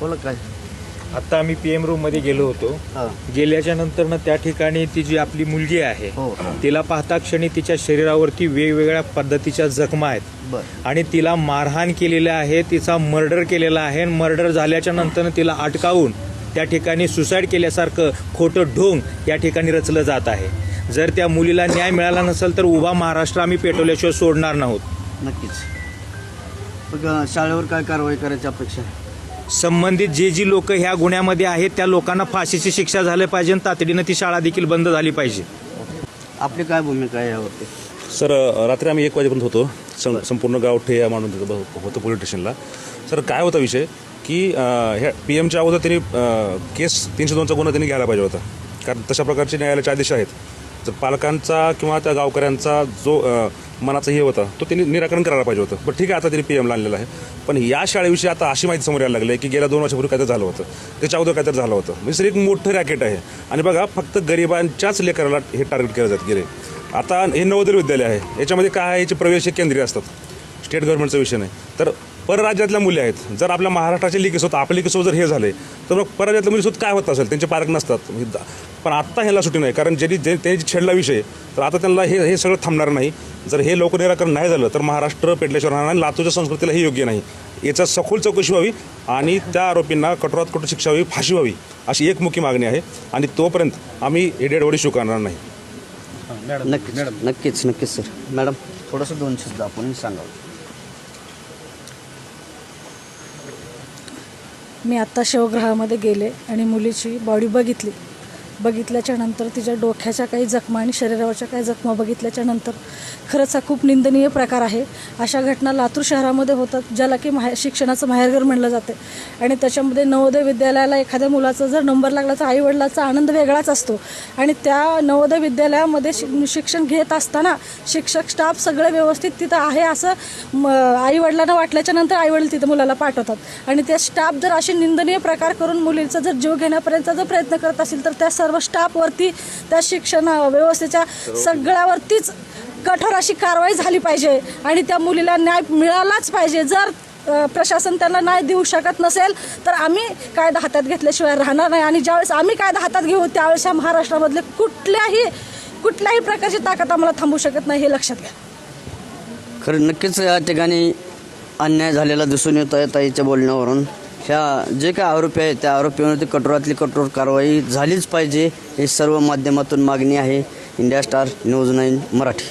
बोला काय? आता आम्ही पी एम रूममध्ये गेलो होतो. हां. गेल्याच्यानंतर ना त्या ठिकाणी ती जी आपली मुलगी आहे हो. तिला पाहता क्षणी तिच्या शरीरावरती वेगवेगळ्या पद्धतीच्या जखमा आहेत. बर. आणि तिला मारहाण केलेलं आहे तिचा मर्डर केलेला आहे मर्डर झाल्याच्यानंतर तिला अटकावून त्या ठिकाणी सुसाईड केल्यासारखं खोटं ढोंग या ठिकाणी रचलं जात आहे. जर त्या मुलीला न्याय मिळाला नसेल तर उभा महाराष्ट्र आम्ही पेटवल्याशिवाय सोडणार नाहोत. नक्कीच. मग अं, शाळेवर काय कारवाई करायची अपेक्षा आहे? संबंधित जे जी लोक ह्या गुन्ह्यामध्ये आहेत त्या लोकांना फाशीची शिक्षा झाली पाहिजे आणि तातडीनं ती शाळा देखील बंद झाली पाहिजे. आपली काय भूमिका आहे यावरती? सर रात्री आम्ही एक वाजेपर्यंत होतो. सं संपूर्ण गाव ठेया मांडून तिथं ब- होतं पोलीस स्टेशनला सर काय होता विषय? की अ, ह्या पी एमच्या अगोदर त्यांनी अ, केस तीनशे दोनचा गुन्हा त्यांनी घ्यायला पाहिजे होता. कारण तशा प्रकारचे न्यायालयाचे आदेश आहेत. पालकांचा किंवा त्या गावकऱ्यांचा जो मनाचं मनाचा हे होता तो त्यांनी निराकरण करायला पाहिजे होतं. पण ठीक आहे आता त्यांनी पी एमला आणलेलं आहे. पण या शाळेविषयी आता अशी माहिती समोर यायला लागली आहे की गेल्या दोन वर्षापूर्वी काहीतरी झालं होतं. त्याच्या अगोदर काहीतरी झालं होतं. म्हणजे सर एक मोठं रॅकेट आहे. आणि बघा फक्त गरिबांच्याच लेकराला हे टार्गेट केलं जात गेले. आता हे नवोदय विद्यालय आहे. याच्यामध्ये काय आहे? याचे प्रवेश हे केंद्रीय असतात. स्टेट गव्हर्नमेंटचा विषय नाही. तर परराज्यातल्या मुली आहेत. जर आपल्या महाराष्ट्राचे लिकेसोबत आपल्या लिकेसोबत जर हे झाले तर मग परराज्यातल्या मुलीसोबत काय होत असेल? त्यांचे पालक नसतात. पण आत्ता ह्याला सुटी नाही. कारण ज्यांनी जे- त्यांनी छेडला विषय तर आता त्यांना हे हे सगळं थांबणार नाही. जर हे लवकर निराकरण नाही झालं तर महाराष्ट्र पेटल्याशिवाय राहणार नाही लातूरच्या संस्कृतीला हे योग्य नाही. याचा सखोल चौकशी व्हावी आणि त्या आरोपींना कठोरात कठोर शिक्षा व्हावी फाशी व्हावी अशी एक मागणी आहे. आणि तोपर्यंत आम्ही एडेडवडी स्वीकारणार नाही. नक्कीच नक्कीच नक्कीच सर. मॅडम थोडंसं दोन शब्द आपण सांगावं. मी आत्ता शवगृहामध्ये गेले आणि मुलीची बॉडी बघितली. बघितल्याच्या नंतर तिच्या डोक्याच्या काही जखमा आणि शरीरावरच्या काही जखमा बघितल्याच्या नंतर खरंच हा खूप निंदनीय प्रकार आहे. अशा घटना लातूर शहरामध्ये होतात ज्याला की माहे शिक्षणाचं माहेरघर म्हणलं जाते. आणि त्याच्यामध्ये नवोदय विद्यालयाला एखाद्या मुलाचा जर नंबर लागला तर आईवडिलाचा आनंद वेगळाच असतो. आणि त्या नवोदय विद्यालयामध्ये शि शिक्षण घेत असताना शिक्षक स्टाफ सगळं व्यवस्थित तिथं आहे असं म आईवडिलांना वाटल्याच्या नंतर आईवडील तिथं मुलाला पाठवतात. आणि त्या स्टाफ जर असे निंदनीय प्रकार करून मुलीचा जर जीव घेण्यापर्यंत जर प्रयत्न करत असेल तर त्या सर्व स्टाफवरती त्या शिक्षण व्यवस्थेच्या सगळ्यावरतीच कठोर अशी कारवाई झाली पाहिजे आणि त्या मुलीला न्याय मिळालाच पाहिजे. जर प्रशासन त्यांना न्याय देऊ शकत नसेल तर आम्ही कायदा हातात घेतल्याशिवाय राहणार नाही. आणि ज्यावेळेस आम्ही कायदा हातात घेऊ त्यावेळेस ह्या महाराष्ट्रामधले कुठल्याही कुठल्याही प्रकारची ताकद आम्हाला थांबू शकत नाही हे लक्षात घ्या. खरं नक्कीच या ठिकाणी अन्याय झालेला दिसून येत आहे ताईच्या बोलण्यावरून. ह्या जे काय आरोपी आहेत त्या आरोपीवरती कठोरातली कठोर कारवाई झालीच पाहिजे. ही सर्व माध्यमातून मागणी आहे. India star news nine Marathi.